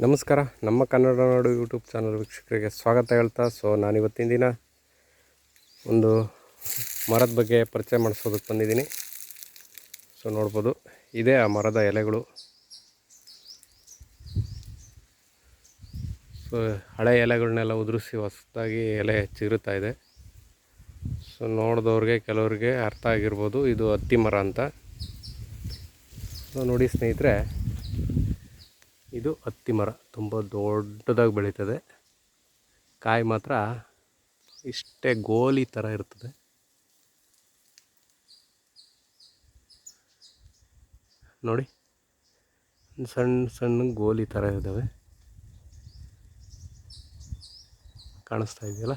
ನಮಸ್ಕಾರ. ನಮ್ಮ ಕನ್ನಡ ನಾಡು YouTube channel ವೀಕ್ಷಕರಿಗೆ ಸ್ವಾಗತ ಹೇಳ್ತಾ, ಸೊ ನಾನು ಇವತ್ತಿನ ದಿನ ಒಂದು ಮರದ ಬಗ್ಗೆ ಪರಿಚಯ ಮಾಡಿಸೋದಕ್ಕೆ ಬಂದಿದ್ದೀನಿ. ಸೊ ನೋಡ್ಬೋದು, ಇದೇ ಆ ಮರದ ಎಲೆಗಳು. ಸೊ ಹಳೆ ಎಲೆಗಳನ್ನೆಲ್ಲ ಉದುರಿಸಿ ಹೊಸದಾಗಿ ಎಲೆ ಚಿಗುರುತ್ತಾ ಇದೆ. ಸೊ ನೋಡಿದವ್ರಿಗೆ, ಕೆಲವ್ರಿಗೆ ಅರ್ಥ ಆಗಿರ್ಬೋದು, ಇದು ಹತ್ತಿ ಮರ ಅಂತ. ಸೊ ನೋಡಿ ಸ್ನೇಹಿತರೆ ಇದು ಹತ್ತಿ ಮರ. ತುಂಬ ದೊಡ್ಡದಾಗಿ ಬೆಳೀತದೆ. ಕಾಯಿ ಮಾತ್ರ ಇಷ್ಟೇ ಗೋಲಿ ಥರ ಇರ್ತದೆ. ನೋಡಿ ಸಣ್ಣ ಸಣ್ಣ ಗೋಲಿ ಥರ ಇದ್ದಾವೆ ಕಾಣಿಸ್ತಾ ಇದೆಯಲ್ಲ?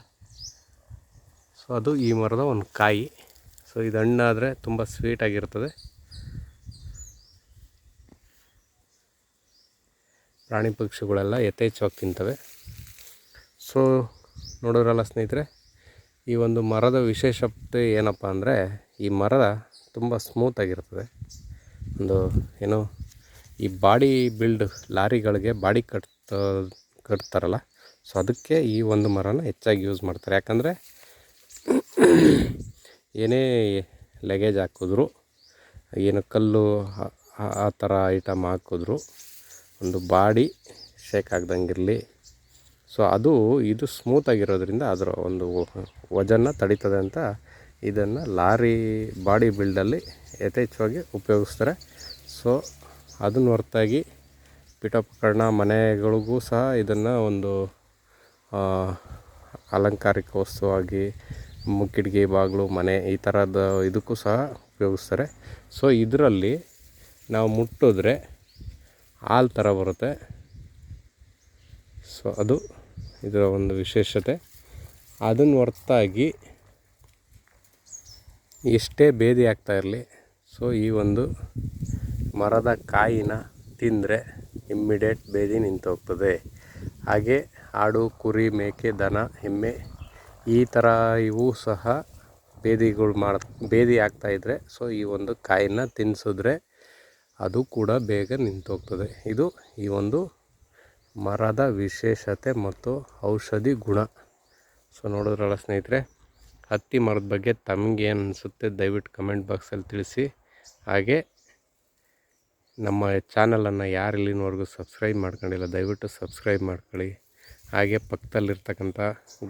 ಸೊ, ಅದು ಈ ಮರದ ಒಂದು ಕಾಯಿ. ಸೊ, ಇದು ಹಣ್ಣಾದರೆ ತುಂಬ ಸ್ವೀಟಾಗಿರ್ತದೆ ಪ್ರಾಣಿ ಪಕ್ಷಿಗಳೆಲ್ಲ ಯಥೇಚ್ಛವಾಗಿ ತಿಂತವೆ. ಸೊ ನೋಡೋರಲ್ಲ ಸ್ನೇಹಿತರೆ, ಈ ಒಂದು ಮರದ ವಿಶೇಷತೆ ಏನಪ್ಪ ಅಂದರೆ, ಈ ಮರ ತುಂಬ ಸ್ಮೂತಾಗಿರ್ತದೆ ಒಂದು ಏನು, ಈ ಬಾಡಿ ಬಿಲ್ಡ್ ಲಾರಿಗಳಿಗೆ ಬಾಡಿ ಕಟ್ ಕಟ್ತಾರಲ್ಲ ಸೊ ಅದಕ್ಕೆ ಈ ಒಂದು ಮರನ ಹೆಚ್ಚಾಗಿ ಯೂಸ್ ಮಾಡ್ತಾರೆ. ಯಾಕಂದರೆ, ಏನೇ ಲಗೇಜ್ ಹಾಕಿದ್ರು, ಏನು ಕಲ್ಲು, ಆ ಥರ ಐಟಮ್ ಹಾಕಿದ್ರು ಒಂದು ಬಾಡಿ ಶೇಕ್ ಆಗ್ದಂಗಿರಲಿ ಸೊ ಅದು ಇದು ಸ್ಮೂತಾಗಿರೋದ್ರಿಂದ ಅದರ ಒಂದು ವಜನ್ನ ತಡೀತದೆ ಅಂತ ಇದನ್ನು ಲಾರಿ ಬಾಡಿ ಬಿಲ್ಡಲ್ಲಿ ಯಥೇಚ್ಛವಾಗಿ ಉಪಯೋಗಿಸ್ತಾರೆ. ಸೊ ಅದನ್ನು ಹೊರತಾಗಿ ಪೀಠೋಪಕರಣ ಮನೆಗಳಿಗೂ ಸಹ ಇದನ್ನು ಒಂದು ಅಲಂಕಾರಿಕ ವಸ್ತುವಾಗಿ ಕಿಟಕಿ ಬಾಗಿಲು, ಮನೆ ಈ ಥರದ ಇದಕ್ಕೂ ಸಹ ಉಪಯೋಗಿಸ್ತಾರೆ. ಸೊ ಇದರಲ್ಲಿ ನಾವು ಮುಟ್ಟಿದ್ರೆ ಹಾಲು ಥರ ಬರುತ್ತೆ. ಸೊ ಅದು ಇದರ ಒಂದು ವಿಶೇಷತೆ. ಅದನ್ನು ಹೊರತಾಗಿ ಎಷ್ಟೇ ಬೇದಿ ಆಗ್ತಾ ಇರಲಿ ಸೊ ಈ ಒಂದು ಮರದ ಕಾಯಿನ ತಿಂದರೆ ಇಮ್ಮಿಡಿಯೇಟ್ ಬೇದಿ ನಿಂತು ಹೋಗ್ತದೆ. ಹಾಗೆ ಆಡು, ಕುರಿ, ಮೇಕೆ, ದನ, ಎಮ್ಮೆ ಈ ಥರ ಇವು ಸಹ ಬೇದಿಗಳು ಮಾಡ, ಬೇದಿ ಆಗ್ತಾಯಿದ್ರೆ ಸೊ ಈ ಒಂದು ಕಾಯಿನ ತಿನ್ನಿಸಿದ್ರೆ ಅದು ಕೂಡ ಬೇಗ ನಿಂತೋಗ್ತದೆ. ಇದು ಈ ಒಂದು ಮರದ ವಿಶೇಷತೆ ಮತ್ತು ಔಷಧಿ ಗುಣ. ಸೊ ನೋಡಿದ್ರಲ್ಲ ಸ್ನೇಹಿತರೆ, ಹತ್ತಿ ಮರದ ಬಗ್ಗೆ ತಮಗೆ ಅನಿಸುತ್ತೆ ದಯವಿಟ್ಟು ಕಮೆಂಟ್ ಬಾಕ್ಸಲ್ಲಿ ತಿಳಿಸಿ. ಹಾಗೆ ನಮ್ಮ ಚಾನಲನ್ನು ಯಾರು ಇಲ್ಲಿನವರೆಗೂ ಸಬ್ಸ್ಕ್ರೈಬ್ ಮಾಡ್ಕೊಂಡಿಲ್ಲ, ದಯವಿಟ್ಟು ಸಬ್ಸ್ಕ್ರೈಬ್ ಮಾಡ್ಕೊಳ್ಳಿ. ಹಾಗೆ ಪಕ್ಕದಲ್ಲಿರ್ತಕ್ಕಂಥ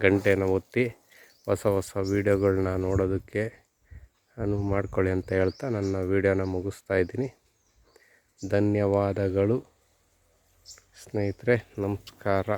ಗಂಟೆನ ಒತ್ತಿ ಹೊಸ ಹೊಸ ವೀಡಿಯೋಗಳನ್ನ ನೋಡೋದಕ್ಕೆ ಅನುವು ಮಾಡ್ಕೊಳ್ಳಿ ಅಂತ ಹೇಳ್ತಾ ನನ್ನ ವೀಡಿಯೋನ ಮುಗಿಸ್ತಾ ಇದ್ದೀನಿ. ಧನ್ಯವಾದಗಳು ಸ್ನೇಹಿತರೆ ನಮಸ್ಕಾರ.